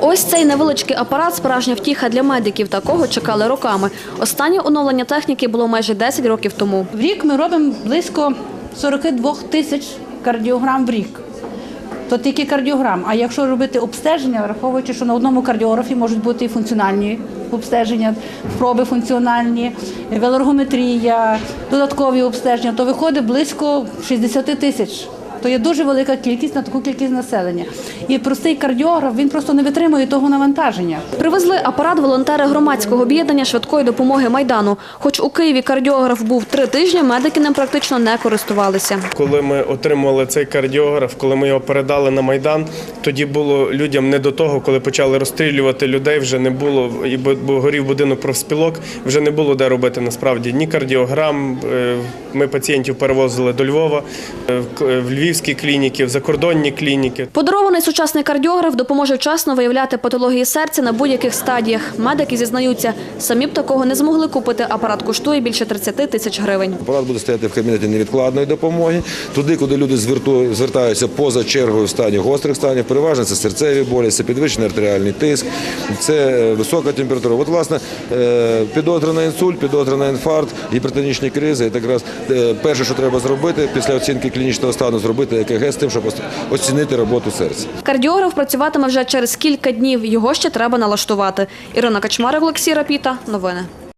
Ось цей невеличкий апарат справжня втіха для медиків. Такого чекали роками. Останнє оновлення техніки було майже 10 років тому. В рік ми робимо близько 42 тисяч кардіограм в рік. То тільки кардіограм. А якщо робити обстеження, враховуючи, що на одному кардіографі можуть бути і функціональні обстеження, проби функціональні, велоргометрія, додаткові обстеження, то виходить близько 60 тисяч. То є дуже велика кількість на таку кількість населення. І простий кардіограф він просто не витримує того навантаження. Привезли апарат волонтери громадського об'єднання швидкої допомоги Майдану. Хоч у Києві кардіограф був три тижні, медики ним практично не користувалися. Коли ми отримали цей кардіограф, коли ми його передали на майдан, тоді було людям не до того, коли почали розстрілювати людей. Вже не було і горів будинок профспілок. Вже не було де робити насправді ні кардіограм. Е, Ми пацієнтів перевозили до Львова, е, в к- в львівські клініки, в закордонні клініки. Подарований сучасний кардіограф допоможе вчасно виявляти патології серця на будь-яких стадіях. Медики зізнаються, самі б такого не змогли купити. Апарат коштує більше 30 тисяч гривень. Апарат буде стояти в кабінеті невідкладної допомоги. Туди, куди люди звертаються поза чергою в стані гострих станів, переважно це серцеві болі, це підвищений артеріальний тиск, це е, висока температура. От, власне, е, підозра на інсульт, підозра на інфаркт, гіпертонічні кризи. І якраз е, перше, що треба зробити після оцінки клінічного стану, зробити ЕКГ з тим, щоб оцінити роботу серця. Кардіограф працюватиме вже через кілька днів. Його ще треба налаштувати. Ірина Качмарик, Олексій Рапіта. Новини.